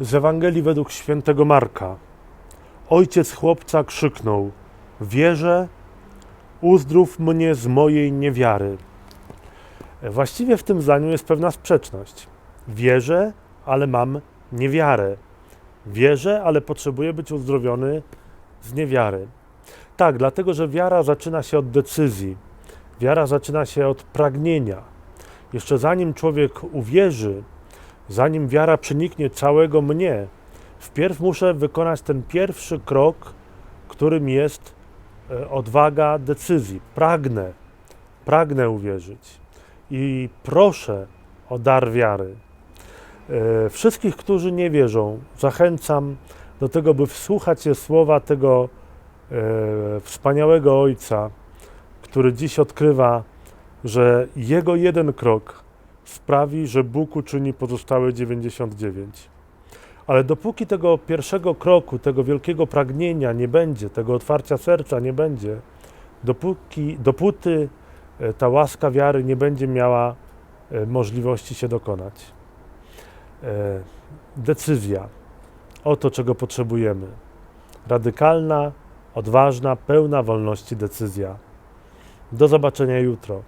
Z Ewangelii według świętego Marka. Ojciec chłopca krzyknął: Wierzę, uzdrów mnie z mojej niewiary. Właściwie w tym zdaniu jest pewna sprzeczność. Wierzę, ale mam niewiarę. Wierzę, ale potrzebuję być uzdrowiony z niewiary. Tak, dlatego że wiara zaczyna się od decyzji. Wiara zaczyna się od pragnienia. Jeszcze zanim człowiek uwierzy, zanim wiara przeniknie całego mnie, wpierw muszę wykonać ten pierwszy krok, którym jest e, odwaga decyzji. Pragnę, pragnę uwierzyć i proszę o dar wiary. E, Wszystkich, którzy nie wierzą, zachęcam do tego, by wsłuchać się słowa tego e, wspaniałego Ojca, który dziś odkrywa, że jego jeden krok sprawi, że Bóg uczyni pozostałe 99. Ale dopóki tego pierwszego kroku, tego wielkiego pragnienia nie będzie, tego otwarcia serca nie będzie, dopóki, dopóty e, ta łaska wiary nie będzie miała e, możliwości się dokonać. E, Decyzja. Oto czego potrzebujemy. Radykalna, odważna, pełna wolności decyzja. Do zobaczenia jutro.